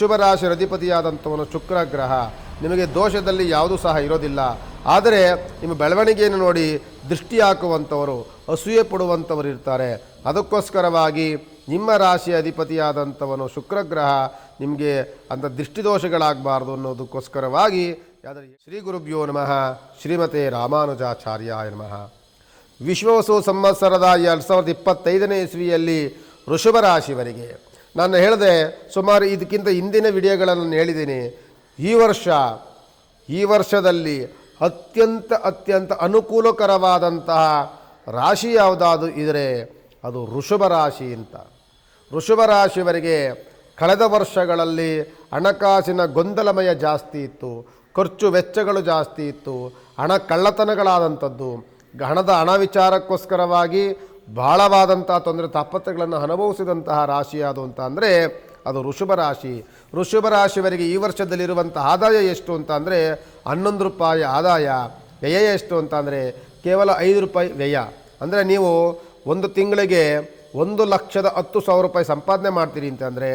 ಶುಭ ಅಧಿಪತಿಯಾದಂಥವನು ಶುಕ್ರ ಗ್ರಹ ನಿಮಗೆ ದೋಷದಲ್ಲಿ ಯಾವುದೂ ಸಹ ಇರೋದಿಲ್ಲ. ಆದರೆ ನಿಮ್ಮ ಬೆಳವಣಿಗೆಯನ್ನು ನೋಡಿ ದೃಷ್ಟಿ ಹಾಕುವಂಥವರು ಅಸೂಯೆ ಪಡುವಂಥವರು ಇರ್ತಾರೆ. ಅದಕ್ಕೋಸ್ಕರವಾಗಿ ನಿಮ್ಮ ರಾಶಿಯ ಅಧಿಪತಿಯಾದಂಥವನು ಶುಕ್ರಗ್ರಹ ನಿಮಗೆ ಅಂಥ ದೃಷ್ಟಿದೋಷಗಳಾಗಬಾರ್ದು ಅನ್ನೋದಕ್ಕೋಸ್ಕರವಾಗಿ ಯಾವುದೇ ಶ್ರೀ ಗುರುಭ್ಯೋ ನಮಃ, ಶ್ರೀಮತೆ ರಾಮಾನುಜಾಚಾರ್ಯ ನಮಃ. ವಿಶ್ವವಸು ಸಂವತ್ಸರದ ಎರಡು ಸಾವಿರದ ಇಪ್ಪತ್ತೈದನೇ ಇಸ್ವಿಯಲ್ಲಿ ವೃಷಭ ರಾಶಿವರಿಗೆ ನಾನು ಹೇಳಿದೆ, ಸುಮಾರು ಇದಕ್ಕಿಂತ ಹಿಂದಿನ ವಿಡಿಯೋಗಳನ್ನು ಹೇಳಿದ್ದೀನಿ. ಈ ವರ್ಷ, ಈ ವರ್ಷದಲ್ಲಿ ಅತ್ಯಂತ ಅತ್ಯಂತ ಅನುಕೂಲಕರವಾದಂತಹ ರಾಶಿ ಯಾವುದಾದ್ರು ಇದ್ದರೆ ಅದು ಋಷಭ ರಾಶಿ ಅಂತ. ಋಷಭ ರಾಶಿಯವರಿಗೆ ಕಳೆದ ವರ್ಷಗಳಲ್ಲಿ ಹಣಕಾಸಿನ ಗೊಂದಲಮಯ ಜಾಸ್ತಿ ಇತ್ತು, ಖರ್ಚು ವೆಚ್ಚಗಳು ಜಾಸ್ತಿ ಇತ್ತು, ಹಣ ಕಳ್ಳತನಗಳಾದಂಥದ್ದು, ಹಣದ ಹಣ ವಿಚಾರಕ್ಕೋಸ್ಕರವಾಗಿ ಬಹಳವಾದಂಥ ತೊಂದರೆ ತಾಪತ್ರಗಳನ್ನು ಅನುಭವಿಸಿದಂತಹ ರಾಶಿ ಯಾವುದು ಅಂತ ಅಂದರೆ ಅದು ಋಷಭ ರಾಶಿ. ಋಷಭ ರಾಶಿಯವರಿಗೆ ಈ ವರ್ಷದಲ್ಲಿರುವಂಥ ಆದಾಯ ಎಷ್ಟು ಅಂತ ಅಂದರೆ ಹನ್ನೊಂದು ರೂಪಾಯಿ ಆದಾಯ, ವ್ಯಯ ಎಷ್ಟು ಅಂತ ಅಂದರೆ ಕೇವಲ ಐದು ರೂಪಾಯಿ ವ್ಯಯ. ಅಂದರೆ ನೀವು ಒಂದು ತಿಂಗಳಿಗೆ ಒಂದು ಲಕ್ಷದ ಹತ್ತು ಸಾವಿರ ರೂಪಾಯಿ ಸಂಪಾದನೆ ಮಾಡ್ತೀರಿ ಅಂತಂದರೆ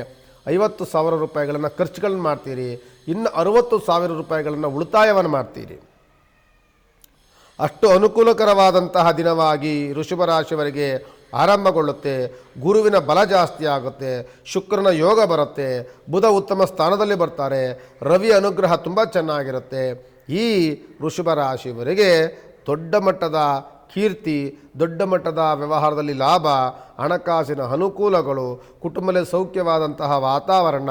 ಐವತ್ತು ಸಾವಿರ ರೂಪಾಯಿಗಳನ್ನು ಖರ್ಚುಗಳನ್ನು ಮಾಡ್ತೀರಿ, ಇನ್ನು ಅರುವತ್ತು ಸಾವಿರ ರೂಪಾಯಿಗಳನ್ನು ಉಳಿತಾಯವನ್ನು ಮಾಡ್ತೀರಿ. ಅಷ್ಟು ಅನುಕೂಲಕರವಾದಂತಹ ದಿನವಾಗಿ ಋಷಭ ರಾಶಿಯವರಿಗೆ ಆರಂಭಗೊಳ್ಳುತ್ತೆ. ಗುರುವಿನ ಬಲ ಜಾಸ್ತಿ ಆಗುತ್ತೆ. ಶುಕ್ರನ ಯೋಗ ಬರುತ್ತೆ. ಬುಧ ಉತ್ತಮ ಸ್ಥಾನದಲ್ಲಿ ಬರ್ತಾರೆ. ರವಿ ಅನುಗ್ರಹ ತುಂಬ ಚೆನ್ನಾಗಿರುತ್ತೆ. ಈ ವೃಷಭ ರಾಶಿಯವರಿಗೆ ದೊಡ್ಡ ಮಟ್ಟದ ಕೀರ್ತಿ, ದೊಡ್ಡ ಮಟ್ಟದ ವ್ಯವಹಾರದಲ್ಲಿ ಲಾಭ, ಹಣಕಾಸಿನ ಅನುಕೂಲಗಳು ಕುಟುಂಬದಲ್ಲಿ ಸೌಖ್ಯವಾದಂತಹ ವಾತಾವರಣ,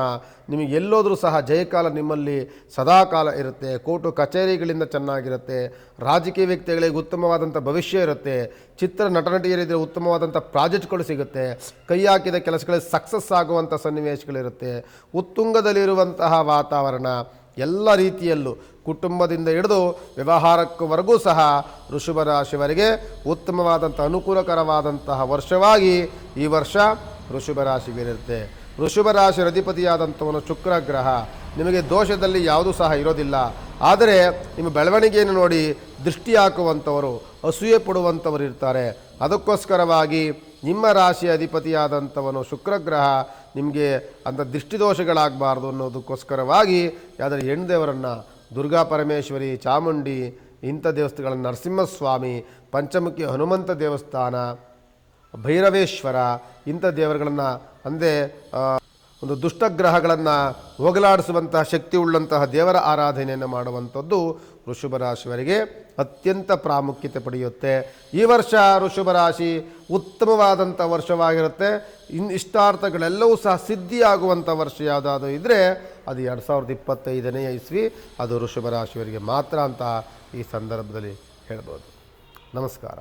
ನಿಮಗೆ ಎಲ್ಲೋದ್ರೂ ಸಹ ಜಯಕಾಲ ನಿಮ್ಮಲ್ಲಿ ಸದಾಕಾಲ ಇರುತ್ತೆ, ಕೋರ್ಟು ಕಚೇರಿಗಳಿಂದ ಚೆನ್ನಾಗಿರುತ್ತೆ, ರಾಜಕೀಯ ವ್ಯಕ್ತಿಗಳಿಗೆ ಉತ್ತಮವಾದಂಥ ಭವಿಷ್ಯ ಇರುತ್ತೆ, ಚಿತ್ರ ನಟ ನಟಿಯರಿದ್ರೆ ಉತ್ತಮವಾದಂಥ ಪ್ರಾಜೆಕ್ಟ್ಗಳು ಸಿಗುತ್ತೆ, ಕೈ ಹಾಕಿದ ಕೆಲಸಗಳಿಗೆ ಸಕ್ಸಸ್ ಆಗುವಂಥ ಸನ್ನಿವೇಶಗಳಿರುತ್ತೆ, ಉತ್ತುಂಗದಲ್ಲಿರುವಂತಹ ವಾತಾವರಣ ಎಲ್ಲ ರೀತಿಯಲ್ಲೂ ಕುಟುಂಬದಿಂದ ಹಿಡಿದು ವ್ಯವಹಾರಕ್ಕವರೆಗೂ ಸಹ ಋಷಭ ರಾಶಿವರಿಗೆ ಉತ್ತಮವಾದಂಥ ಅನುಕೂಲಕರವಾದಂತಹ ವರ್ಷವಾಗಿ ಈ ವರ್ಷ ಋಷಭ ರಾಶಿಗಿರುತ್ತೆ ಋಷಭ ರಾಶಿ ಅಧಿಪತಿಯಾದಂಥವನು ಶುಕ್ರ ಗ್ರಹ ನಿಮಗೆ ದೋಷದಲ್ಲಿ ಯಾವುದೂ ಸಹ ಇರೋದಿಲ್ಲ. ಆದರೆ ನಿಮ್ಮ ಬೆಳವಣಿಗೆಯನ್ನು ನೋಡಿ ದೃಷ್ಟಿ ಹಾಕುವಂಥವರು ಅಸೂಯೆ ಪಡುವಂಥವರು ಇರ್ತಾರೆ. ಅದಕ್ಕೋಸ್ಕರವಾಗಿ ನಿಮ್ಮ ರಾಶಿಯ ಅಧಿಪತಿಯಾದಂಥವನು ಶುಕ್ರಗ್ರಹ ನಿಮಗೆ ಅಂಥ ದೃಷ್ಟಿದೋಷಗಳಾಗಬಾರ್ದು ಅನ್ನೋದಕ್ಕೋಸ್ಕರವಾಗಿ ಯಾವುದಾದ್ರು ಹೆಣ್ಣು ದೇವರನ್ನು ದುರ್ಗಾ ಪರಮೇಶ್ವರಿ, ಚಾಮುಂಡಿ, ಇಂಥ ದೇವಸ್ಥಾನಗಳನ್ನು ನರಸಿಂಹಸ್ವಾಮಿ, ಪಂಚಮುಖಿ ಹನುಮಂತ ದೇವಸ್ಥಾನ, ಭೈರವೇಶ್ವರ, ಇಂಥ ದೇವರುಗಳನ್ನು ಅಂದರೆ ಒಂದು ದುಷ್ಟಗ್ರಹಗಳನ್ನು ಹೋಗಲಾಡಿಸುವಂತಹ ಶಕ್ತಿ ಉಳ್ಳಂತಹ ದೇವರ ಆರಾಧನೆಯನ್ನು ಮಾಡುವಂಥದ್ದು ವೃಷಭ ರಾಶಿಯವರಿಗೆ ಅತ್ಯಂತ ಪ್ರಾಮುಖ್ಯತೆ ಪಡೆಯುತ್ತೆ. ಈ ವರ್ಷ ವೃಷಭ ರಾಶಿ ಉತ್ತಮವಾದಂಥ ವರ್ಷವಾಗಿರುತ್ತೆ. ಇನ್ ಇಷ್ಟಾರ್ಥಗಳೆಲ್ಲವೂ ಸಹ ಸಿದ್ಧಿಯಾಗುವಂಥ ವರ್ಷ ಯಾವುದಾದ್ರೂ ಇದ್ದರೆ ಅದು ಎರಡು ಸಾವಿರದ ಇಪ್ಪತ್ತೈದನೇ ಇಸ್ವಿ, ಅದು ವೃಷಭ ರಾಶಿಯವರಿಗೆ ಮಾತ್ರ ಅಂತ ಈ ಸಂದರ್ಭದಲ್ಲಿ ಹೇಳ್ಬೋದು. ನಮಸ್ಕಾರ.